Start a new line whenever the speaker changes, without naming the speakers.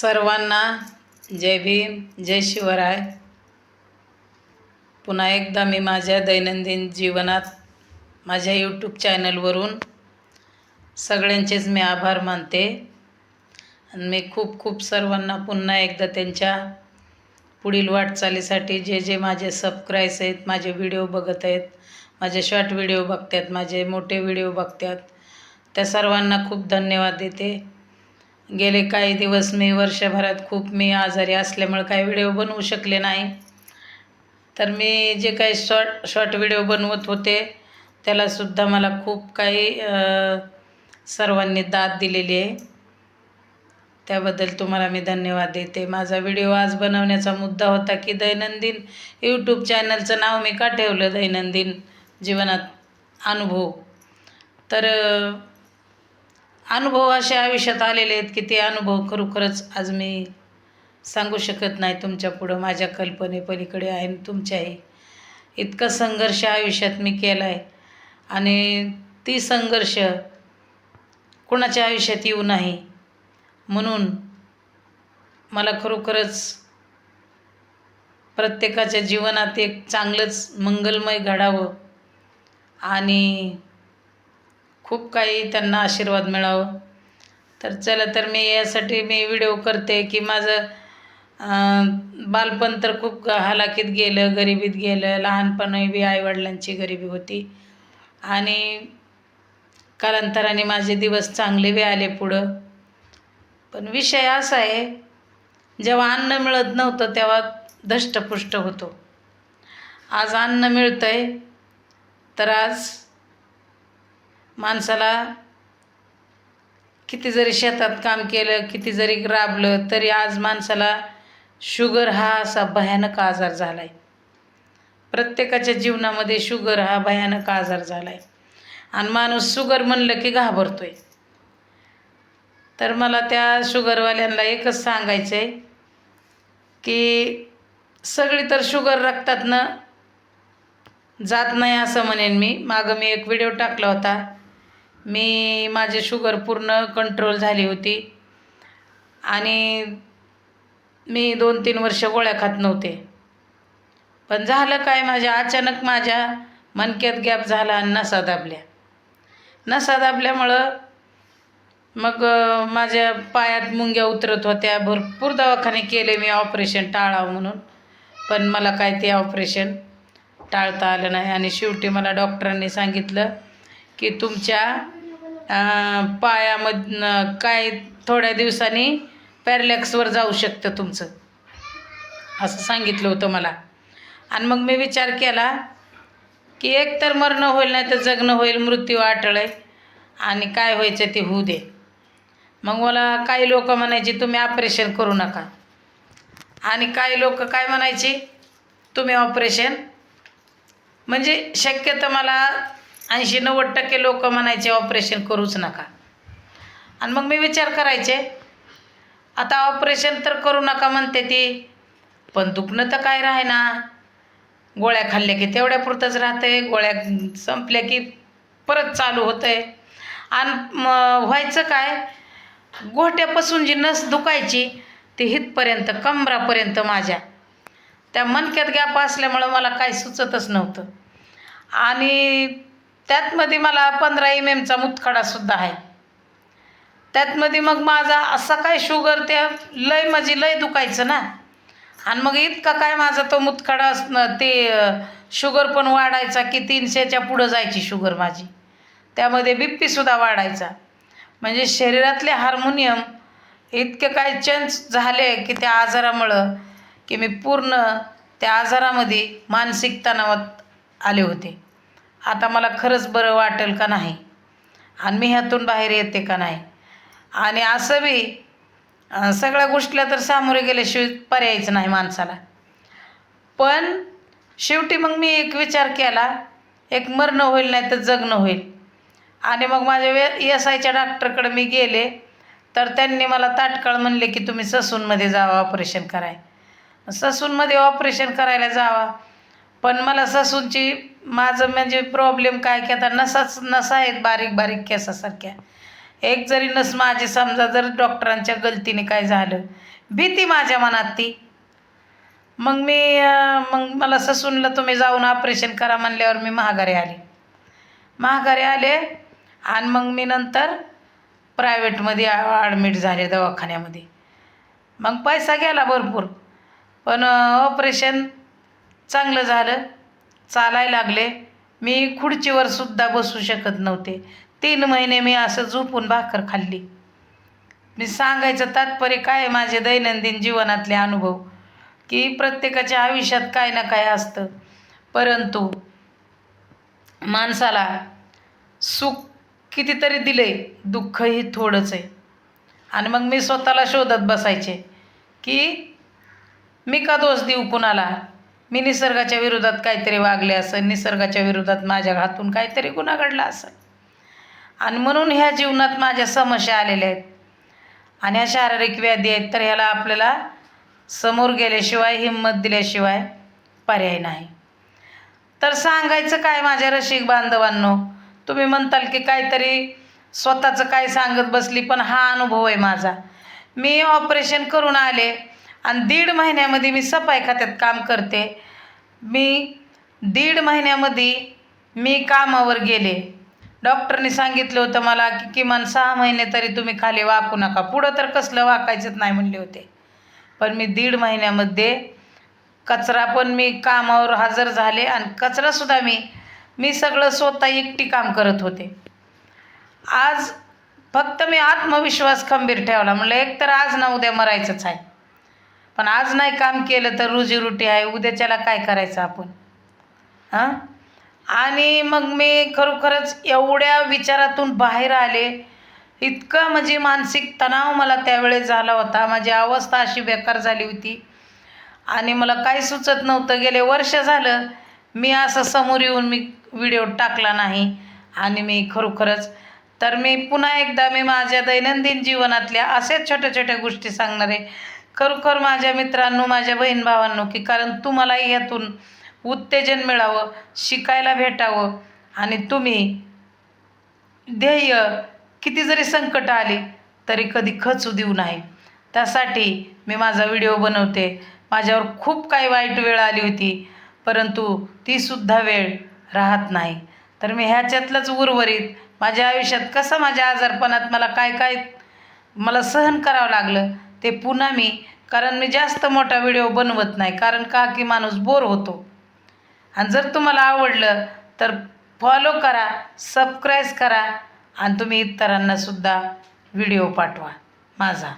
सर्वांना जय भीम जय शिवराय. पुन्हा एकदा मी माझ्या दैनंदिन जीवनात माझ्या यूट्यूब चॅनलवरून सगळ्यांचेच मी आभार मानते. आणि मी खूप खूप सर्वांना पुन्हा एकदा त्यांच्या पुढील वाटचालीसाठी जे जे माझे सबस्क्राईब्स आहेत माझे व्हिडिओ बघत आहेत माझे शॉर्ट व्हिडिओ बघतात माझे मोठे व्हिडिओ बघतात त्या सर्वांना खूप धन्यवाद देते. गेले काही दिवस मी वर्षभरात खूप मी आजारी असल्यामुळे काही व्हिडिओ बनवू शकले नाही. तर मी जे काही शॉर्ट शॉर्ट व्हिडिओ बनवत होते त्यालासुद्धा मला खूप काही सर्वांनी दाद दिलेली आहे. त्याबद्दल तुम्हाला मी धन्यवाद देते. माझा व्हिडिओ आज बनवण्याचा मुद्दा होता की दैनंदिन यूट्यूब चॅनलचं नाव मी का ठेवलं? दैनंदिन जीवनात अनुभव. तर अनुभव असे आयुष्यात आलेले आहेत की ते अनुभव खरोखरच आज मी सांगू शकत नाही तुमच्या पुढं. माझ्या कल्पनेपलीकडे आहे आणि तुमच्याही. इतका संघर्ष आयुष्यात मी केला आहे आणि ती संघर्ष कोणाच्या आयुष्यात येऊ नाही. म्हणून मला खरोखरच प्रत्येकाच्या जीवनात एक चांगलंच मंगलमय घडावं आणि खूप काही त्यांना आशीर्वाद मिळावं. तर चला तर मी यासाठी मी व्हिडिओ करते की माझं बालपण तर खूप हालाकीत गेलं गरिबीत गेलं. लहानपणी बी आईवडिलांची गरिबी होती. आणि कालांतराने माझे दिवस चांगले बी आले पुढं. पण विषय असा आहे जेव्हा अन्न मिळत नव्हतं तेव्हा धष्टपुष्ट होतो. आज अन्न मिळतं आहे तर आज माणसाला किती जरी शेतात काम केलं किती जरी राबलं तरी आज माणसाला शुगर हा असा भयानक आजार झाला आहे प्रत्येकाच्या जीवनामध्ये शुगर हा भयानक आजार झाला आहे आणि माणूस शुगर म्हणलं की घाबरतो आहे तर मला त्या शुगरवाल्यांना एकच सांगायचं आहे की सगळी तर शुगर रक्तातनं जात नाही असं म्हणेन मी. मागं मी एक व्हिडिओ टाकला होता. मी माझे शुगर पूर्ण कंट्रोल झाली होती. आणि मी दोन तीन वर्ष गोळ्या खात नव्हते. पण झालं काय माझ्या अचानक माझ्या मनक्यात गॅप झाला आणि नसा दाबल्या. नसा दाबल्यामुळं मग माझ्या पायात मुंग्या उतरत होत्या. भरपूर दवाखाने केले मी ऑपरेशन टाळावं म्हणून. पण मला काय ते ऑपरेशन टाळता आलं नाही. आणि शेवटी मला डॉक्टरांनी सांगितलं की तुमच्या पायामधनं काय थोड्या दिवसांनी पॅरलॅक्सवर जाऊ शकतं तुमचं. असं सांगितलं होतं मला. आणि मग मी विचार केला की एक तर मरणं होईल नाही तर जगणं होईल मृत्यू अटळ आहे. आणि काय व्हायचं ते होऊ दे. मग मला काही लोक म्हणायचे तुम्ही ऑपरेशन करू नका. आणि काही लोक काय म्हणायचे तुम्ही ऑपरेशन. म्हणजे शक्यतो मला ऐंशी नव्वद टक्के लोक म्हणायचे ऑपरेशन करूच नका. आणि मग मी विचार करायचे आता ऑपरेशन तर करू नका म्हणते ती. पण दुखणं तर काय राहे ना गोळ्या खाल्ल्या की तेवढ्या पुरतंच राहते गोळ्या संपल्या की परत चालू होतं आहे आणि व्हायचं काय? गोठ्यापासून जी नस दुखायची ती हितपर्यंत कमरापर्यंत माझ्या. त्या मनक्यात गॅप असल्यामुळं मला काही सुचतच नव्हतं. आणि त्यातमध्ये मला पंधरा एम एमचा मुतखडासुद्धा आहे. त्यातमध्ये मग माझा असा काय शुगर त्या लय माझी लय दुखायचं ना. आणि मग इतका काय माझा तो मुतखडा असणं ते शुगर पण वाढायचा की तीनशेच्या पुढं जायची शुगर माझी. त्यामध्ये बी पीसुद्धा वाढायचा. म्हणजे शरीरातले हार्मोनियम इतके काय चेंज झाले की त्या आजारामुळं की मी पूर्ण त्या आजारामध्ये मानसिक तणावात आले होते. आता मला खरंच बरं वाटेल का नाही? आणि मी ह्यातून बाहेर येते का नाही? आणि असं बी सगळ्या गोष्टीला तर सामोरे गेल्याशिवाय पर्यायचं नाही माणसाला. पण शेवटी मग मी एक विचार केला एक मरणं होईल नाही तर जगणं होईल. आणि मग माझ्या वे एस आयच्या डॉक्टरकडे मी गेले तर त्यांनी मला तात्काळ म्हणले की तुम्ही ससूनमध्ये जावा ऑपरेशन कराय. ससूनमध्ये ऑपरेशन करायला जावा. पण मला ससूनची माझं म्हणजे प्रॉब्लेम काय की आता नसाच नसा आहेत बारीक बारीक केसासारख्या. एक जरी नस माझी समजा जर डॉक्टरांच्या गलतीने काय झालं भीती माझ्या मनात ती. मग मी मग मला ससूनला तुम्ही जाऊन ऑपरेशन करा म्हणल्यावर मी महागारी आले. महागारी आले आणि मग मी नंतर प्रायव्हेटमध्ये ॲडमिट झाले दवाखान्यामध्ये. मग पैसा गेला भरपूर पण ऑपरेशन चांगलं झालं. चालायला लागले. मी खुर्चीवर सुद्धा बसू शकत नव्हते. तीन महिने मी असं झोपून भाकर खाल्ली. मी सांगायचं तात्पर्य काय माझे दैनंदिन जीवनातले अनुभव. की प्रत्येकाच्या आयुष्यात काय ना काय असतं. परंतु माणसाला सुख कितीतरी दिले दुःखही थोडंच आहे. आणि मग मी स्वतःला शोधत बसायचे की मी का दोष देऊ कुणाला? मी निसर्गाच्या विरोधात काहीतरी वागले असेल निसर्गाच्या विरोधात माझ्या हातून काहीतरी गुन्हा घडला असेल आणि म्हणून ह्या जीवनात माझ्या समस्या आलेल्या आहेत. आणि ह्या शारीरिक व्याधी आहेत तर ह्याला आपल्याला समोर गेल्याशिवाय हिंमत दिल्याशिवाय पर्याय नाही. तर सांगायचं काय माझ्या रसिक बांधवांनो? तुम्ही म्हणताल की काहीतरी स्वतःचं काय सांगत बसली पण हा अनुभव आहे माझा. मी ऑपरेशन करून आले आणि दीड महिन्यामध्ये मी सफाई खात्यात काम करते. मी दीड महिन्यामध्ये मी कामावर गेले. डॉक्टरने सांगितलं होतं मला की किमान सहा महिने तरी तुम्ही खाली वाकू नका. पुढं तर कसलं वाकायचंच नाही म्हणले होते. पण मी दीड महिन्यामध्ये कचरा पण मी कामावर हजर झाले आणि कचरासुद्धा मी मी सगळं स्वतः एकटी काम करत होते. आज फक्त मी आत्मविश्वास खंबीर ठेवला. म्हणलं एक तर आज ना उद्या मरायचंच आहे. पण आज नाही काम केलं तर रोजीरोटी आहे उद्याच्याला काय करायचं आपण? हां? आणि मग मी खरोखरच एवढ्या विचारातून बाहेर आले. इतकं म्हणजे मानसिक तणाव मला त्यावेळेस झाला होता. माझी अवस्था अशी बेकार झाली होती. आणि मला काही सुचत नव्हतं. गेले वर्ष झालं मी असं समोर येऊन मी व्हिडिओ टाकला नाही. आणि मी खरोखरच तर मी पुन्हा एकदा मी माझ्या दैनंदिन जीवनातल्या असेच छोट्या छोट्या गोष्टी सांगणार. आहे खरोखर माझ्या मित्रांनो माझ्या बहीण भावांनो की कारण तुम्हालाही यातून उत्तेजन मिळावं शिकायला भेटावं आणि तुम्ही ध्येय किती जरी संकट आली तरी कधी खचू देऊ नाही त्यासाठी मी माझा व्हिडिओ बनवते. माझ्यावर खूप काही वाईट वेळ आली होती परंतु तीसुद्धा वेळ राहत नाही. तर मी ह्याच्यातलंच उर्वरित माझ्या आयुष्यात कसं माझ्या आजारपणात मला काय काय मला सहन करावं लागलं ते पुन्हा मी कारण मी जास्त मोठा व्हिडिओ बनवत नाही कारण का की माणूस बोर होतो. आणि जर तुम्हाला आवडलं तर फॉलो करा सबस्क्राईब करा आणि तुम्ही इतरांनासुद्धा व्हिडिओ पाठवा. माझा.